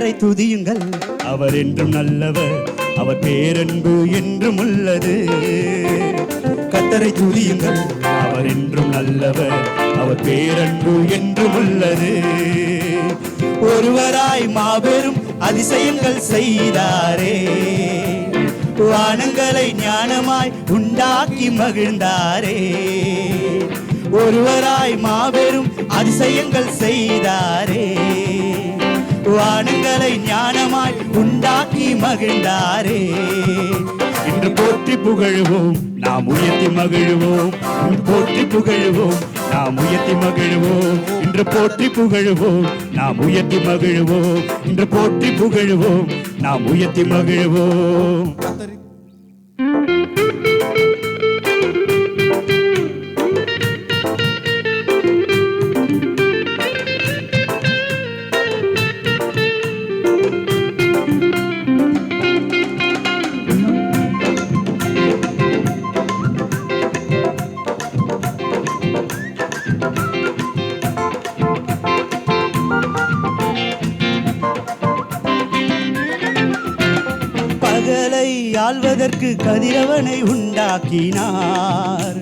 துதியுங்கள். அவர் என்றும் நல்லவர் அவர் பேரன்பு என்றும் உள்ளது. கத்தரை துதியுங்கள். அவர் என்றும் நல்லவர் அவர் பேரன்பு என்றும் உள்ளது. ஒருவராய் மாபெரும் அதிசயங்கள் செய்தாரே. வானங்களை ஞானமாய் உண்டாக்கி மகிழ்ந்தாரே. ஒருவராய் மாபெரும் அதிசயங்கள் செய்தாரே. வானங்களை ஞானமாய் உண்டாக்கி மகிழ்ந்தாரே. இன்று போற்றி புகழுவோம் நாம் உயர்த்தி மகிழ்வோம். போற்றி புகழுவோம் நாம் உயர்த்தி மகிழ்வோம். இன்று போற்றி புகழுவோம் நாம் உயர்த்தி மகிழ்வோம். இன்று போற்றி புகழுவோம் நாம் உயர்த்தி மகிழ்வோம். பகலை ஆள்வதற்கு கதிரவனை உண்டாக்கினார்.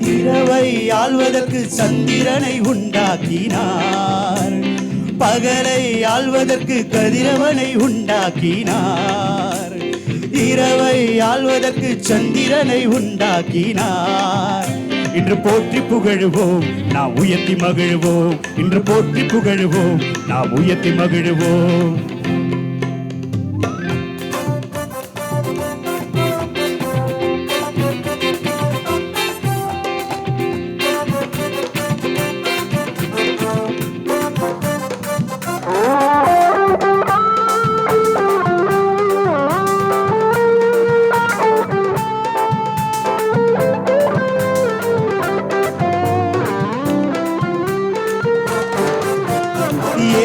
இரவை ஆள்வதற்கு சந்திரனை உண்டாக்கினார். பகலை ஆள்வதற்கு கதிரவனை உண்டாக்கினார். இரவை ஆள்வதற்கு சந்திரனை உண்டாக்கினார். இன்று போற்றி புகழுவோம் நாம் உயர்த்தி மகிழ்வோம். இன்று போற்றி புகழுவோம் நாம் உயர்த்தி மகிழ்வோம்.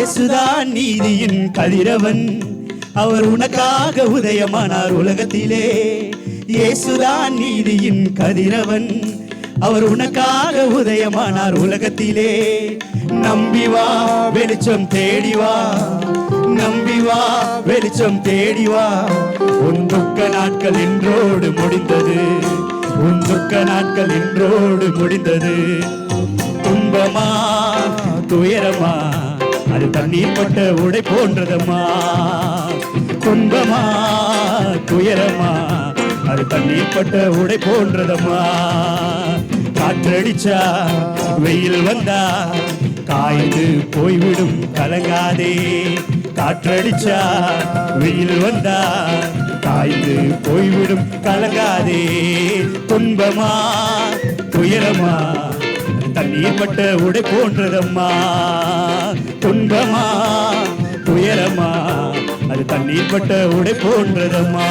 இயேசுதான் நீதியின் கதிரவன். அவர் உனக்காக உதயமானார் உலகத்திலே. இயேசுதான் நீதியின் கதிரவன். அவர் உனக்காக உதயமானார் உலகத்திலே. நம்பி வா வெளிச்சம் தேடி வா. நம்பி வா வெளிச்சம் தேடி வா. உன் துக்க நாட்கள் இன்றோடு முடிந்தது. உன் துக்க நாட்கள் இன்றோடு முடிந்தது. துன்பமா துயரமா? அது தண்ணீர் பட்ட உடை போன்றதம்மா. துன்பமா துயரமா அது தண்ணீர் பட்ட உடை போன்றதம்மா. காற்றடிச்சா வெயில் வந்தா காய்ந்து போய்விடும் கலங்காதே. காற்றடிச்சா வெயில் வந்தா காய்ந்து போய்விடும் கலங்காதே. துன்பமா துயரமா நீர்பட்ட உடை போன்றதம்மா. துன்பமா? துயரமா? அது தண்ணீர் பட்ட உடை போன்றதம்மா.